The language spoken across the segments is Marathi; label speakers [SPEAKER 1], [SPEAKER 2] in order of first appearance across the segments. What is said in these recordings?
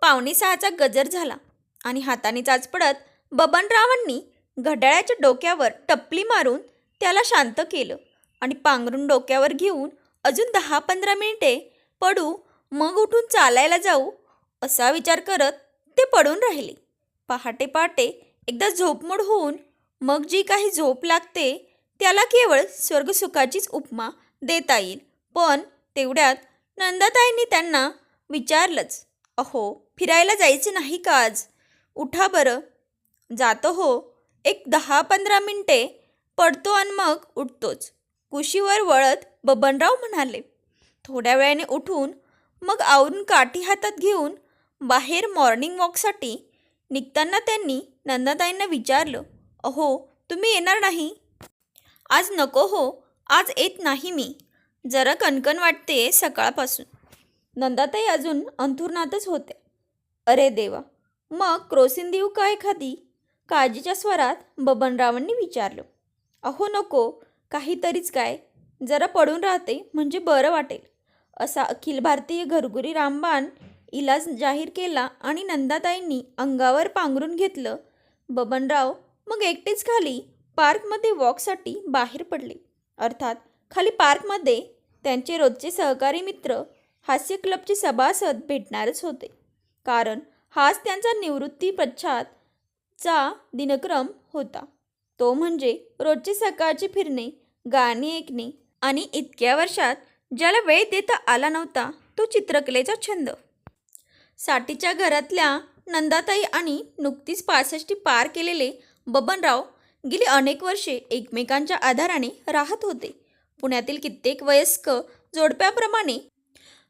[SPEAKER 1] पावणे सहाचा गजर झाला आणि हाताने चाच पडत बबनरावांनी घड्याळाच्या डोक्यावर टपली मारून त्याला शांत केलं आणि पांघरून डोक्यावर घेऊन अजून दहा पंधरा मिनिटे पडू मग उठून चालायला जाऊ असा विचार करत ते पडून राहिले. पहाटे पहाटे एकदा झोपमोड होऊन मग जी काही झोप लागते त्याला केवळ स्वर्गसुखाचीच उपमा देता येईल. पण तेवढ्यात नंदाताईंनी त्यांना विचारलंच अहो फिरायला जायचं नाही का आज? उठा बरं. जातो हो. एक दहा पंधरा मिनटे पडतो आणि मग उठतोच. कुशीवर वळत बबनराव म्हणाले थोड्या वेळाने उठून मग आवरून काठी हातात घेऊन बाहेर मॉर्निंग वॉकसाठी निघताना त्यांनी नंदाताईंना विचारलं अहो तुम्ही येणार नाही? आज नको हो. आज येत नाही मी. जरा कणकण वाटते सकाळपासून. नंदाताई अजून अंथुरणातच होत्या. अरे देवा मग क्रोसिन देऊ का एखादी? काळजीच्या स्वरात बबनरावांनी विचारलं. अहो नको काहीतरीच काय जरा पडून राहते म्हणजे बरं वाटेल. असा अखिल भारतीय घरगुरी रामबाण इलाज जाहीर केला आणि नंदाताईंनी अंगावर पांघरून घेतलं. बबनराव मग एकटेच खाली पार्कमध्ये वॉकसाठी बाहेर पडले. अर्थात खाली पार्कमध्ये त्यांचे रोजचे सहकारी मित्र हास्य क्लबचे सभासद भेटणारच होते. कारण हाच त्यांचा निवृत्ती पश्चातचा दिनक्रम होता. तो म्हणजे रोजची सकाळची फिरणे गाणी ऐकणे आणि इतक्या वर्षात ज्याला वेळ देता आला नव्हता तो चित्रकलेचा छंद. साठीच्या घरातल्या नंदाताई आणि नुकतीच पासष्टी पार केलेले बबनराव गेली अनेक वर्षे एकमेकांच्या आधाराने राहत होते. पुण्यातील कित्येक वयस्क जोडप्याप्रमाणे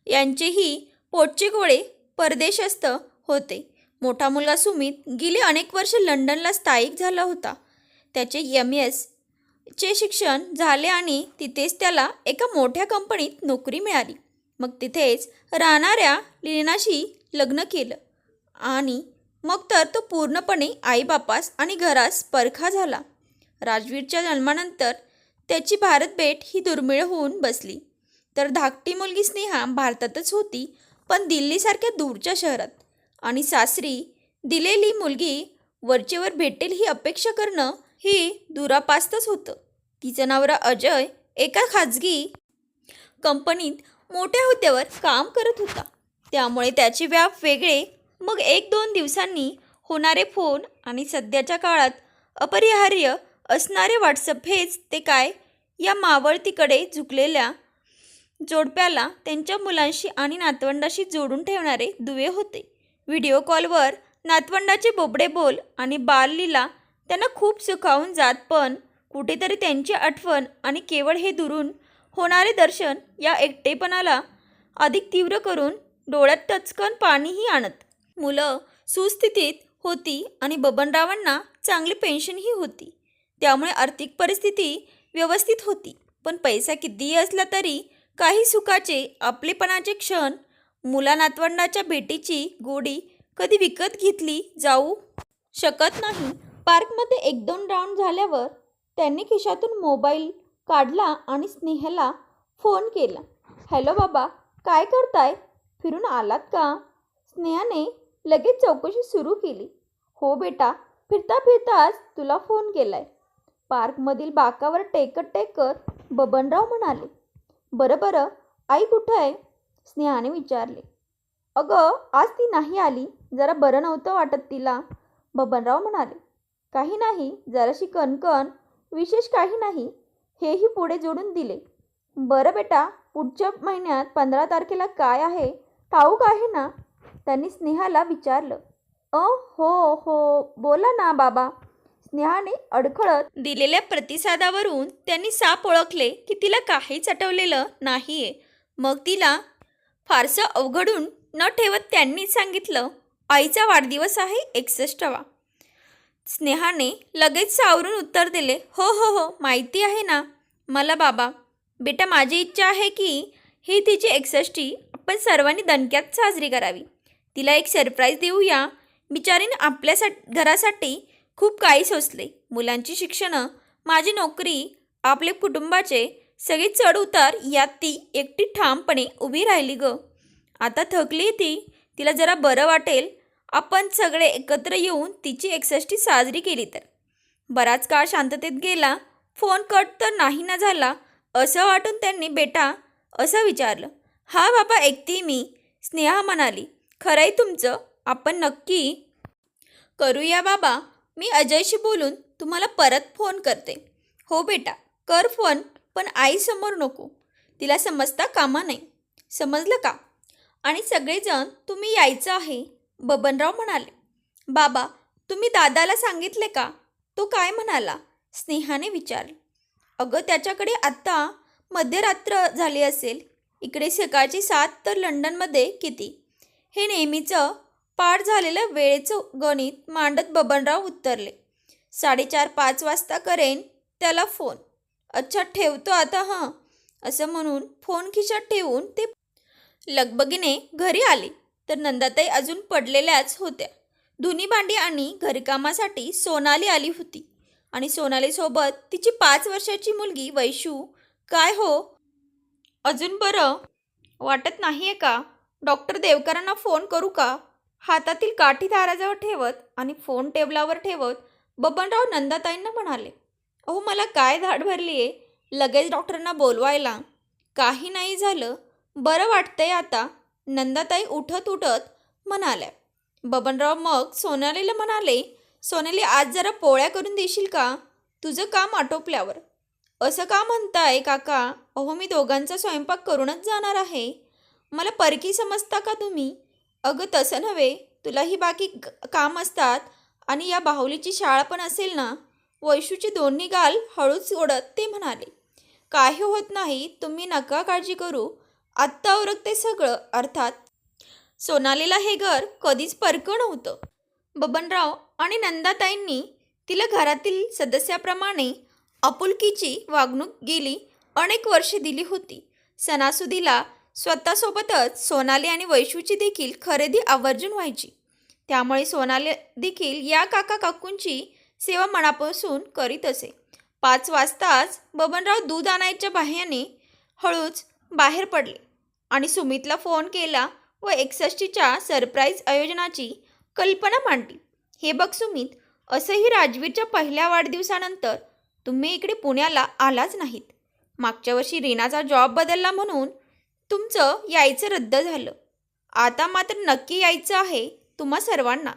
[SPEAKER 1] यांचेही पोटचे गोळे परदेशस्थ होते. मोठा मुलगा सुमित गेली अनेक वर्ष लंडनला स्थायिक झाला होता. त्याचे यम एस चे शिक्षण झाले आणि तिथेच त्याला एका मोठ्या कंपनीत नोकरी मिळाली. मग तिथेच राहणाऱ्या लिनाशी लग्न केलं. आणि मग तर तो पूर्णपणे आईबापास आणि घरास परखा झाला. राजवीरच्या जन्मानंतर त्याची भारत भेट ही दुर्मिळ होऊन बसली. तर धाकटी मुलगी स्नेहा भारतातच होती. पण दिल्लीसारख्या दूरच्या शहरात. आणि सासरी दिलेली मुलगी वरचेवर भेटेल ही अपेक्षा करणं ही दुरापास्तच होतं. तिचं नवरा अजय एका खाजगी कंपनीत मोठ्या हुद्द्यावर काम करत होता. त्यामुळे त्याचे व्याप वेगळे. मग एक दोन दिवसांनी होणारे फोन आणि सध्याच्या काळात अपरिहार्य असणारे व्हॉट्सअप हेच ते काय? या मावळतीकडे झुकलेल्या जोडप्याला त्यांच्या मुलांशी आणि नातवंडाशी जोडून ठेवणारे दुवे होते. व्हिडिओ कॉलवर नातवंडाचे बोबडे बोल आणि बाललीला त्यांना खूप सुखावून जात पण कुठेतरी त्यांची आठवण आणि केवळ हे दुरून होणारे दर्शन या एकटेपणाला अधिक तीव्र करून डोळ्यात टचकन पाणीही आणत. मुलं सुस्थितीत होती आणि बबनरावांना चांगली पेन्शनही होती. त्यामुळे आर्थिक परिस्थिती व्यवस्थित होती. पण पैसा कितीही असला तरी काही सुखाचे आपलेपणाचे क्षण मुला नातवंडाच्या भेटीची गोडी कधी विकत घेतली जाऊ शकत नाही. पार्कमध्ये एक दोन राऊंड झाल्यावर त्यांनी खिशातून मोबाईल काढला आणि स्नेहला फोन केला. हॅलो बाबा काय करताय? फिरून आलात का? स्नेहाने लगेच चौकशी सुरू केली. हो बेटा फिरता फिरताच तुला फोन केलाय. पार्कमधील बाकावर टेकत टेकत बबनराव म्हणाले बरं बरं. आई कुठं आहे? स्नेहाने विचारले. अगं आज ती नाही आली. जरा बरं नव्हतं वाटत तिला. बबनराव म्हणाले काही नाही. जराशी कणकण. विशेष काही नाही. हेही पुढे जोडून दिले. बरं बेटा. पुढच्या महिन्यात पंधरा तारखेला काय आहे? ठाऊक आहे ना? त्यांनी स्नेहाला विचारलं. अ हो हो. बोला ना बाबा. स्नेहाने अडखळत दिलेल्या प्रतिसादावरून त्यांनी साप ओळखले की तिला काहीच आठवलेलं नाहीये. मग तिला फारसं अवघडून न ठेवत त्यांनी सांगितलं आईचा वाढदिवस आहे एकसष्टवा स्नेहाने लगेच सावरून उत्तर दिले हो हो हो माहिती आहे ना. मला बाबा बेटा माझी इच्छा आहे की ही तिची एकसष्टी आपण सर्वांनी दणक्यात साजरी करावी. तिला एक सरप्राईज देऊया. बिचारीने आपल्या घरासाठी खूप काही सोसले. मुलांची शिक्षणं माझी नोकरी आपले कुटुंबाचे सगळे चढ उतार यात ती एकटी ठामपणे उभी राहिली ग. आता थकली ती तिला जरा बरं वाटेल. आपण सगळे एकत्र येऊन तिची एकसष्टी साजरी केली तर. बराच काळ शांततेत गेला फोन कट तर नाही ना झाला असं वाटून त्यांनी बेटा असं विचारलं हा बाबा ऐकते मी. स्नेहा म्हणाली खरंय तुमचं आपण नक्की करूया बाबा. मी अजयशी बोलून तुम्हाला परत फोन करते. हो बेटा कर फोन पण आईसमोर नको. तिला समजता कामा नाही समजलं का? आणि सगळेजण तुम्ही यायचं आहे? बबनराव म्हणाले. बाबा तुम्ही दादाला सांगितले का? तो काय म्हणाला? स्नेहाने विचारलं. अगं त्याच्याकडे आत्ता मध्यरात्र झाली असेल. इकडे सकाळची सात तर लंडनमध्ये किती? हे नेहमीचं पाठ झालेलं वेळेचं गणित मांडत बबनराव उत्तरले. साडेचार पाच वाजता करेन त्याला फोन. अच्छा ठेवतो आता हां असं म्हणून फोन खिशात ठेवून ते लगबगीने घरी आले. तर नंदाताई अजून पडलेल्याच होत्या. धुनी भांडी आणि घरकामासाठी सोनाली आली होती. आणि सोनालीसोबत तिची पाच वर्षाची मुलगी वैशू. काय हो? अजून बरं? वाटत नाही आहे का? डॉक्टर देवकरांना फोन करू का? हातातील काठी दाराजवळ ठेवत आणि फोन टेबलावर ठेवत बबनराव नंदाताईंना म्हणाले अहो मला काय धाड भरली आहे लगेच डॉक्टरांना बोलवायला. काही नाही झालं. बरं वाटतंय आता. नंदाताई उठत उठत म्हणाल्या बबनराव मग सोनालीला म्हणाले सोनाली आज जरा पोळ्या करून देशील का? तुझं काम आटोपल्यावर. असं का म्हणताय काका? अहो मी दोघांचा स्वयंपाक करूनच जाणार आहे. मला परकी समजता का तुम्ही? अगं तसं नव्हे. तुलाही बाकी काम असतात आणि या बाहुलीची शाळा पण असेल ना वैशूचे दोन्ही गाल हळूच ओढत ते म्हणाले. काही होत नाही तुम्ही नका काळजी करू. आत्ता ओरखते सगळं अर्थात. सोनालीला हे घर कधीच परकं नव्हतं. बबनराव आणि नंदाताईंनी तिला घरातील सदस्याप्रमाणे आपुलकीची वागणूक गेली अनेक वर्षे दिली होती. सणासुदीला स्वतःसोबतच सोनाली आणि वैशूची देखील खरेदी आवर्जून व्हायची. त्यामुळे सोनाली देखील या काका काकूंची सेवा मनापासून करीत असे. पाच वाजताच बबनराव दूध आणायच्या बाह्याने हळूच बाहेर पडले आणि सुमितला फोन केला व एकसष्टीच्या सरप्राईज आयोजनाची कल्पना मांडली. हे बघ सुमित असंही राजवीरच्या पहिल्या वाढदिवसानंतर तुम्ही इकडे पुण्याला आलाच नाहीत. मागच्या वर्षी रीनाचा जॉब बदलला म्हणून तुमचं यायचं रद्द झालं. आता मात्र नक्की यायचं आहे तुम्हा सर्वांना.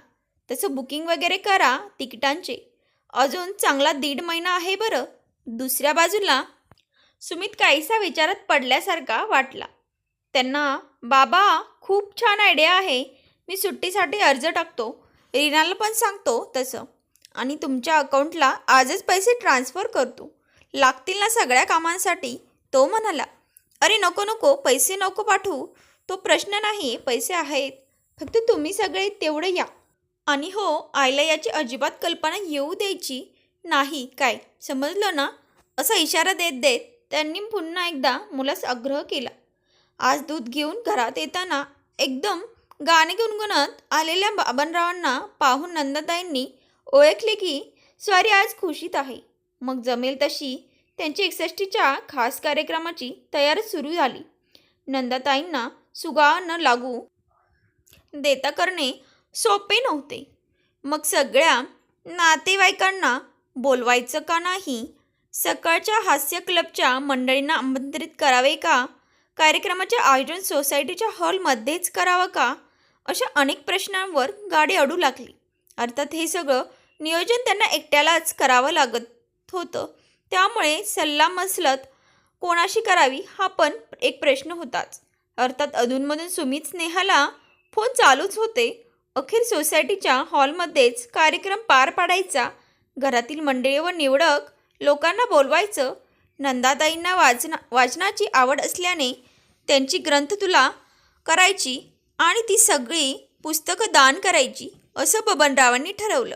[SPEAKER 1] तसं बुकिंग वगैरे करा तिकिटांचे. अजून चांगला दीड महिना आहे बरं. दुसऱ्या बाजूला सुमित काहीसा विचारात पडल्यासारखा वाटला. त्यांना बाबा खूप छान आयडिया आहे. मी सुट्टीसाठी अर्ज टाकतो. रीनाला पण सांगतो तसं. आणि तुमच्या अकाउंटला आजच पैसे ट्रान्स्फर करतो. लागतील ना सगळ्या कामांसाठी? तो म्हणाला. अरे नको नको पैसे नको पाठवू. तो प्रश्न नाही पैसे आहेत. फक्त तुम्ही सगळे तेवढं या. आणि हो आईला याची अजिबात कल्पना येऊ द्यायची नाही. काय समजलं ना? असा इशारा देत देत त्यांनी पुन्हा एकदा मुलास आग्रह केला. आज दूध घेऊन घरात येताना एकदम गाणे गुणगुणत आलेल्या बाबनरावांना पाहून नंदाताईंनी ओळखले की स्वारी आज खुशीत आहे. मग जमेल तशी त्यांची एकसष्टीच्या खास कार्यक्रमाची तयारी सुरू झाली. नंदाताईंना सुगाव न लागू देता करणे सोपे नव्हते. मग सगळ्या नातेवाईकांना बोलवायचं का नाही सकाळच्या हास्य क्लबच्या मंडळींना आमंत्रित करावे का कार्यक्रमाचे आयोजन सोसायटीच्या हॉलमध्येच करावं का अशा अनेक प्रश्नांवर गाडी अडू लागली. अर्थात हे सगळं नियोजन त्यांना एकट्यालाच करावं लागत होतं. त्यामुळे सल्लामसलत कोणाशी करावी हा पण एक प्रश्न होताच. अर्थात अधूनमधून सुमित स्नेहाला फोन चालूच होते. अखेर सोसायटीच्या हॉलमध्येच कार्यक्रम पार पाडायचा. घरातील मंडळी व निवडक लोकांना बोलवायचं. नंदाताईंना वाचना वाचनाची आवड असल्याने त्यांची ग्रंथ तुला करायची आणि ती सगळी पुस्तकं दान करायची असं बबनरावांनी ठरवलं.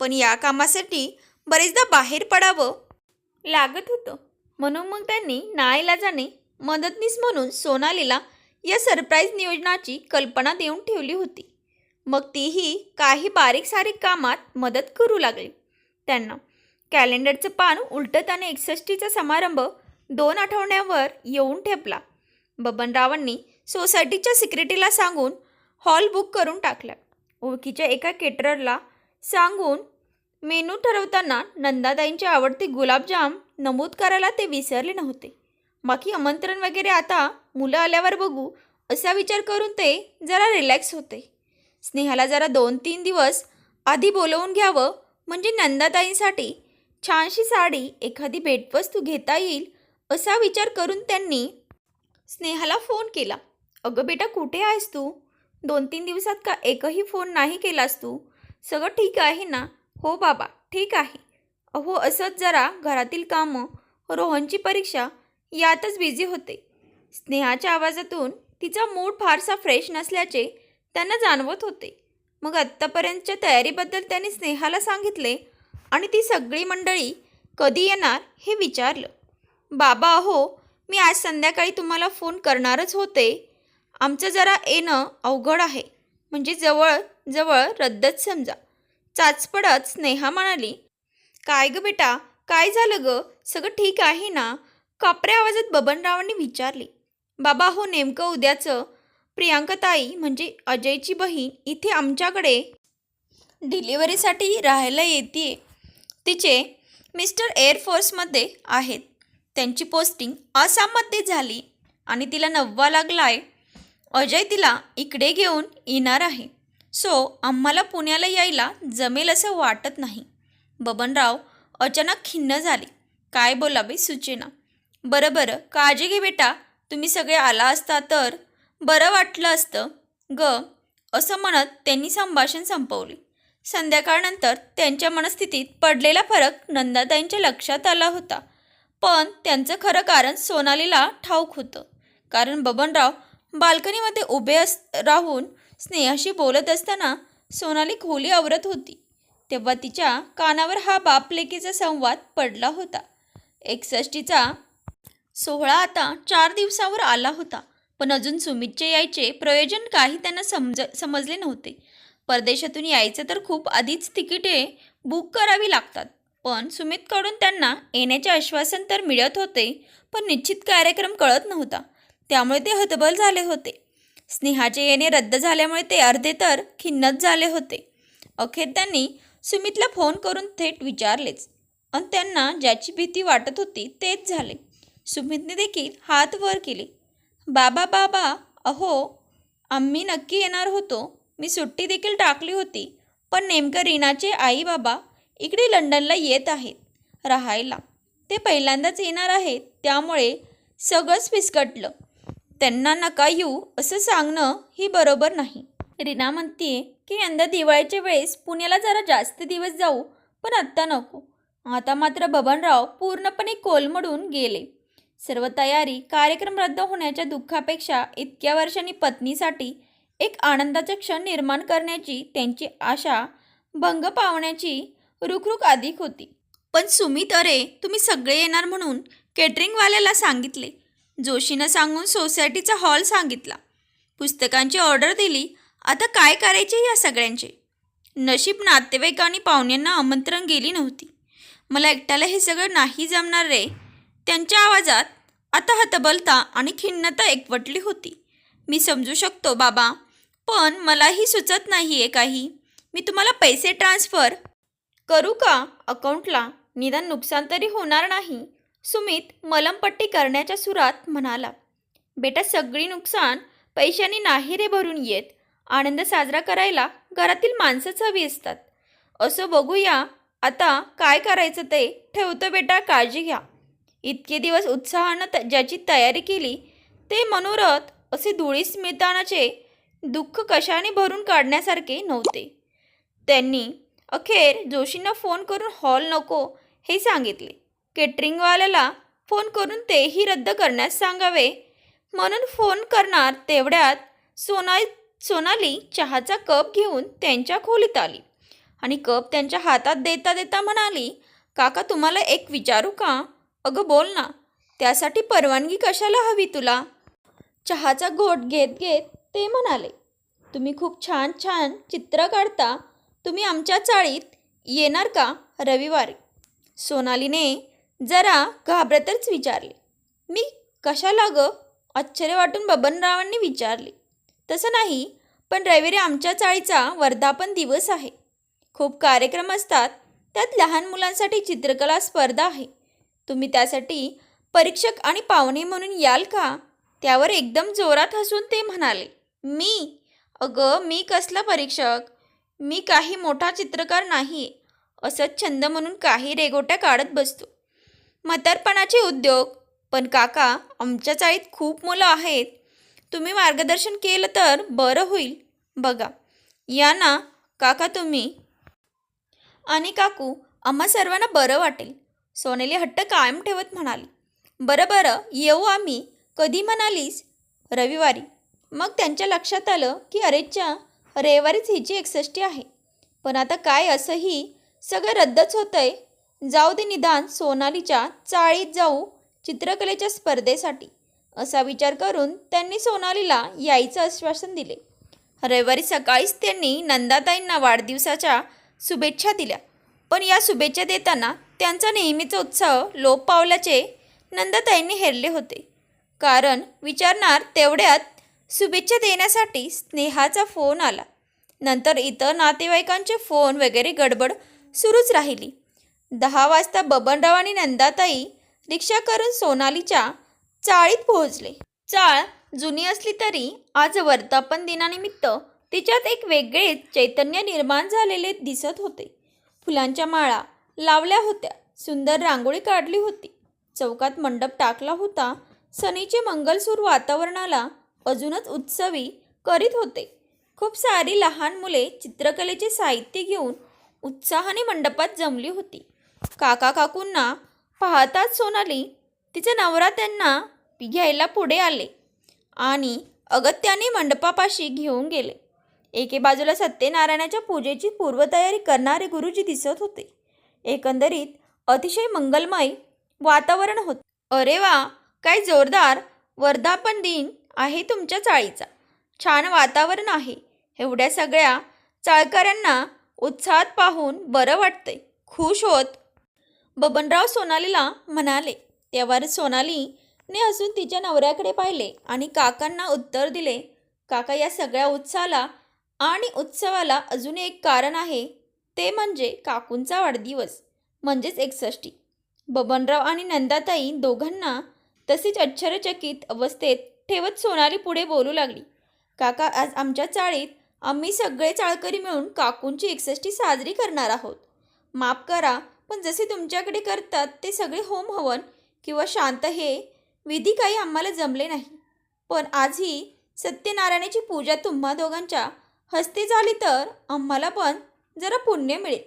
[SPEAKER 1] पण या कामासाठी बरेचदा बाहेर पडावं लागत होतं. म्हणून मग त्यांनी नाईलाजाने मदतनीस म्हणून सोनालीला या सरप्राईज नियोजनाची कल्पना देऊन ठेवली होती. मग तीही काही बारीक सारीक कामात मदत करू लागली. त्यांना कॅलेंडरचं पान उलटत आणि एकसष्टीचा समारंभ दोन आठवड्यावर येऊन ठेपला. बबनरावांनी सोसायटीच्या सिक्रेटरीला सांगून हॉल बुक करून टाकला. ओळखीच्या एका केटररला सांगून मेनू ठरवताना नंदाताईंचे आवडते गुलाबजाम नमूद करायला ते विसरले नव्हते. बाकी आमंत्रण वगैरे आता मुलं आल्यावर बघू असा विचार करून ते जरा रिलॅक्स होते. स्नेहाला जरा दोन तीन दिवस आधी बोलवून घ्यावं म्हणजे नंदाताईंसाठी छानशी साडी एखादी भेटवस्तू घेता येईल असा विचार करून त्यांनी स्नेहाला फोन केला. अगं बेटा कुठे आहेस तू? दोन तीन दिवसात का एकही फोन नाही केलास तू? सगळं ठीक आहे ना? हो बाबा ठीक आहे. अहो असंच जरा घरातील कामं रोहनची परीक्षा यातच बिझी होते. स्नेहाच्या आवाजातून तिचा मूड फारसा फ्रेश नसल्याचे त्यांना जाणवत होते. मग आत्तापर्यंतच्या तयारीबद्दल त्यांनी स्नेहाला सांगितले आणि ती सगळी मंडळी कधी येणार हे विचारलं. बाबा अहो मी आज संध्याकाळी तुम्हाला फोन करणारच होते. आमचं जरा येणं अवघड आहे. म्हणजे जवळ जवळ रद्दच समजा. चाचपडत स्नेहा म्हणाली काय ग बेटा? काय झालं ग? सगळं ठीक आहे ना? कापऱ्या आवाजात बबनरावांनी विचारले बाबा हो नेमकं उद्याचं? प्रियांकाताई म्हणजे अजयची बहीण इथे आमच्याकडे डिलिव्हरीसाठी राहायला येते तिचे मिस्टर एअरफोर्समध्ये आहेत. त्यांची पोस्टिंग आसाममध्ये झाली आणि तिला नववा लागलाय. अजय तिला इकडे घेऊन येणार आहे. सो आम्हाला पुण्याला यायला जमेल असं वाटत नाही. बबनराव अचानक खिन्न झाले. काय बोलावे सुचेना. बरं बरं. काळजी घे बेटा. तुम्ही सगळे आला असता तर बरं वाटलं असतं. ग असं म्हणत त्यांनी संभाषण संपवले. संध्याकाळनंतर त्यांच्या मनस्थितीत पडलेला फरक नंदाताईंच्या लक्षात आला होता. पण त्यांचं खरं कारण सोनालीला ठाऊक होतं. कारण बबनराव बाल्कनीमध्ये उभे अस राहून स्नेहाशी बोलत असताना सोनाली खोली आवरत होती. तेव्हा तिच्या कानावर हा बापलेकीचा संवाद पडला होता. एकसष्टीचा सोहळा आता चार दिवसावर आला होता पण अजून सुमितचे यायचे प्रयोजन काही त्यांना समज समजले नव्हते. परदेशातून यायचं तर खूप आधीच तिकिटे बुक करावी लागतात पण सुमितकडून त्यांना येण्याचे आश्वासन तर मिळत होते पण निश्चित कार्यक्रम कळत नव्हता. त्यामुळे ते हतबल झाले होते. स्नेहाचे येणे रद्द झाल्यामुळे ते अर्धे तर खिन्नच झाले होते. अखेर त्यांनी सुमितला फोन करून थेट विचारलेच. आणि त्यांना ज्याची भीती वाटत होती तेच झाले. सुमितने देखील हात वर केले. बाबा बाबा अहो आम्ही नक्की येणार होतो. मी सुट्टी देखील टाकली होती. पण नेमकं रीनाचे आई बाबा इकडे लंडनला येत आहेत राहायला. ते पहिल्यांदाच येणार आहेत. त्यामुळे सगळंच फिसकटलं. त्यांना नका येऊ असं सांगणं ही बरोबर नाही. रीना म्हणते की यंदा दिवाळीच्या वेळेस पुण्याला जरा जास्त दिवस जाऊ पण आत्ता नको. आता मात्र बबनराव पूर्णपणे कोलमडून गेले. सर्व तयारी कार्यक्रम रद्द होण्याच्या दुःखापेक्षा इतक्या वर्षांनी पत्नीसाठी एक आनंदाचा क्षण निर्माण करण्याची त्यांची आशा भंग पावण्याची रुखरुख अधिक होती. पण सुमित अरे तुम्ही सगळे येणार म्हणून केटरिंगवाल्याला सांगितले. जोशीनं सांगून सोसायटीचा हॉल सांगितला. पुस्तकांची ऑर्डर दिली. आता काय करायचे या सगळ्यांचे? नशीब नातेवाईक आणि पाहुण्यांना आमंत्रण गेली नव्हती. मला एकट्याला हे सगळं नाही जमणार रे. त्यांच्या आवाजात आता हतबलता आणि खिन्नता एकवटली होती. मी समजू शकतो बाबा. पण मलाही सुचत नाही आहे काही. मी तुम्हाला पैसे ट्रान्सफर करू का? अकाउंटला? निदान नुकसान तरी होणार नाही. सुमित मलमपट्टी करण्याच्या सुरात म्हणाला बेटा सगळी नुकसान पैशांनी नाही रे भरून येत. आनंद साजरा करायला घरातील माणसंच हवी असतात. असं बघूया आता काय करायचं ते ठेवतो बेटा काळजी घ्या. इतके दिवस उत्साहानं त ज्याची तयारी केली ते मनोरथ असे धुळीस मिळतानाचे दुःख कशाने भरून काढण्यासारखे नव्हते. त्यांनी अखेर जोशींना फोन करून हॉल नको हे सांगितले. केटरिंगवाल्याला फोन करून तेही रद्द करण्यास सांगावे. म्हणून फोन करणार तेवढ्यात सोना सोनाली चहाचा कप घेऊन त्यांच्या खोलीत आली आणि कप त्यांच्या हातात देता देता म्हणाली काका तुम्हाला एक विचारू का? अगं बोल ना त्यासाठी परवानगी कशाला हवी तुला? चहाचा घोट घेत घेत ते म्हणाले तुम्ही खूप छान छान चित्र काढता. तुम्ही आमच्या चाळीत येणार का रविवारी? सोनालीने जरा घाबरतच विचारले. मी कशाला गं? आश्चर्य वाटून बबनरावांनी विचारले. तसं नाही पण रविवारी आमच्या चाळीचा वर्धापन दिवस आहे. खूप कार्यक्रम असतात त्यात लहान मुलांसाठी चित्रकला स्पर्धा आहे. तुम्ही त्यासाठी परीक्षक आणि पाहुणे म्हणून याल का? त्यावर एकदम जोरात हसून ते म्हणाले मी? अगं मी कसला परीक्षक? मी काही मोठा चित्रकार नाही असंच छंद म्हणून काही रेगोट्या काढत बसतो. म्हातारपणाचे उद्योग. पण काका आमच्या चाळीत खूप मुलं आहेत. तुम्ही मार्गदर्शन केलं तर बरं होईल. बघा या ना काका तुम्ही. आणि काकू आम्हा सर्वांना बरं वाटेल. सोनेली हट्ट कायम ठेवत म्हणाली. बरं बरं येऊ आम्ही. कधी म्हणालीस? रविवारी. मग त्यांच्या लक्षात आलं की अरेच्या रविवारीच हिची एकसष्टी आहे. पण आता काय असंही सगळं रद्दच होतंय. जाऊ दे निदान सोनालीच्या चाळीत जाऊ चित्रकलेच्या स्पर्धेसाठी असा विचार करून त्यांनी सोनालीला यायचं आश्वासन दिले. रविवारी सकाळीच त्यांनी नंदाताईंना वाढदिवसाच्या शुभेच्छा दिल्या. पण या शुभेच्छा देताना त्यांचा नेहमीचा उत्साह लोप पावल्याचे नंदाताईंनी हेरले होते. कारण विचारणार तेवढ्यात शुभेच्छा देण्यासाठी स्नेहाचा फोन आला. नंतर इतर नातेवाईकांचे फोन वगैरे गडबड सुरूच राहिली. दहा वाजता बबनराव आणि नंदाताई रिक्षा करून सोनालीच्या चाळीत पोहोचले. चाळ जुनी असली तरी आज वर्धापन दिनानिमित्त तिच्यात एक वेगळेच चैतन्य निर्माण झालेले दिसत होते. फुलांच्या माळा लावल्या होत्या सुंदर रांगोळी काढली होती. चौकात मंडप टाकला होता. सनीचे मंगलसूर वातावरणाला अजूनच उत्सवी करीत होते. खूप सारी लहान मुले चित्रकलेचे साहित्य घेऊन उत्साहाने मंडपात जमली होती. काका काकूंना पाहताच सोनाली तिचे नवरा त्यांना घ्यायला पुढे आले आणि अगत्याने मंडपापाशी घेऊन गेले. एके बाजूला सत्यनारायणाच्या पूजेची पूर्वतयारी करणारे गुरुजी दिसत होते. एकंदरीत अतिशय मंगलमय वातावरण होते. अरे वा काय जोरदार वर्धापन दिन आहे तुमच्या चाळीचा. छान वातावरण आहे. एवढ्या सगळ्या चाळकऱ्यांना उत्साहात पाहून बरं वाटतंय. खुश होत बबनराव सोनालीला म्हणाले त्यावर सोनालीने अजून तिच्या नवऱ्याकडे पाहिले आणि काकांना उत्तर दिले. काका या सगळ्या उत्साहाला आणि उत्सवाला अजून एक कारण आहे. ते म्हणजे काकूंचा वाढदिवस म्हणजेच एकसष्टी. बबनराव आणि नंदाताई दोघांना तशीच आश्चर्यचकित अवस्थेत ठेवत सोनाली पुढे बोलू लागली. काका आज आमच्या चाळीत आम्ही सगळे चाळकरी मिळून काकूंची एकसष्टी साजरी करणार आहोत. माफ करा पण जसे तुमच्याकडे करतात ते सगळे होम हवन किंवा शांत हे विधी काही आम्हाला जमले नाही. पण आज ही सत्यनारायणाची पूजा तुम्हा दोघांच्या हस्ते झाली तर आम्हाला पण जरा पुण्य मिळेल.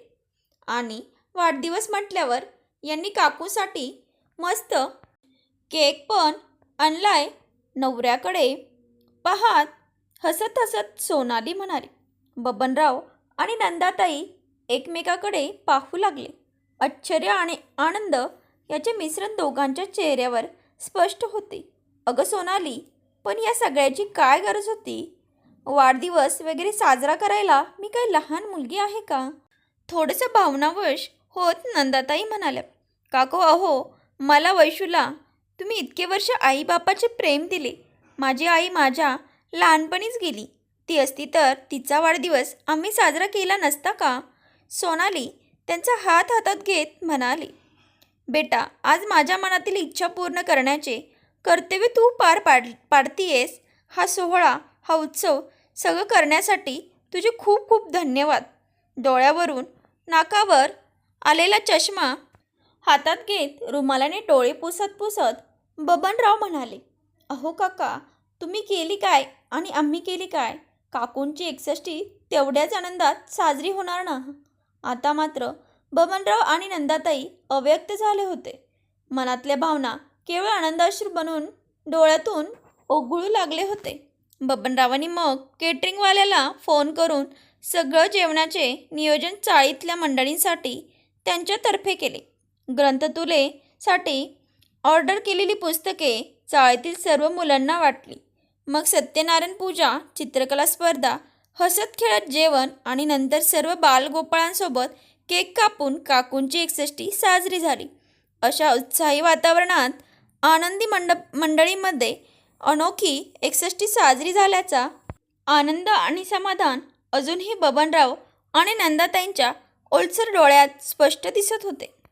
[SPEAKER 1] आणि वाढदिवस म्हटल्यावर यांनी काकूसाठी मस्त केक पण आणलाय नवऱ्याकडे. पाहात हसत हसत सोनाली म्हणाली बबनराव आणि नंदाताई एकमेकाकडे पाहू लागले. आश्चर्य आणि आनंद याचे मिश्रण दोघांच्या चेहऱ्यावर स्पष्ट होते. अगं सोनाली पण या सगळ्याची काय गरज होती? वाढदिवस वगैरे साजरा करायला मी काही लहान मुलगी आहे का? थोडंसं भावनावश होत नंदाताई म्हणाल्या. काको अहो मला वैशूला तुम्ही इतके वर्ष आईबापाचे प्रेम दिले. माझी आई माझ्या लहानपणीच गेली. ती असती तर तिचा वाढदिवस आम्ही साजरा केला नसता का? सोनाली त्यांचा हात हातात घेत म्हणाली बेटा आज माझ्या मनातील इच्छा पूर्ण करण्याचे कर्तव्य तू पार पाड पाडतीयेस. हा सोहळा हा उत्सव सगळं करण्यासाठी तुझे खूप खूप धन्यवाद. डोळ्यावरून नाकावर आलेला चष्मा हातात घेत रुमालाने डोळे पुसत पुसत बबनराव म्हणाले अहो काका तुम्ही केली काय आणि आम्ही केली काय? काकूंची एकसष्टी तेवढ्याच आनंदात साजरी होणार ना? आता मात्र बबनराव आणि नंदाताई अव्यक्त झाले होते. मनातल्या भावना केवळ आनंदाश्रू बनून डोळ्यातून ओघळू लागले होते. बबनरावांनी मग केटरिंगवाल्याला फोन करून सगळं जेवणाचे नियोजन चाळीतल्या मंडळींसाठी त्यांच्यातर्फे केले. ग्रंथतुलेसाठी ऑर्डर केलेली पुस्तके चाळीतील सर्व मुलांना वाटली. मग सत्यनारायण पूजा चित्रकला स्पर्धा हसत खेळत जेवण आणि नंतर सर्व बालगोपाळांसोबत केक कापून काकूंची एकसष्टी साजरी झाली. अशा उत्साही वातावरणात आनंदी मंडप मंडळीमध्ये अनोखी एकसष्टी साजरी झाल्याचा आनंद आणि समाधान अजूनही बबनराव आणि नंदाताईंच्या ओलसर डोळ्यात स्पष्ट दिसत होते.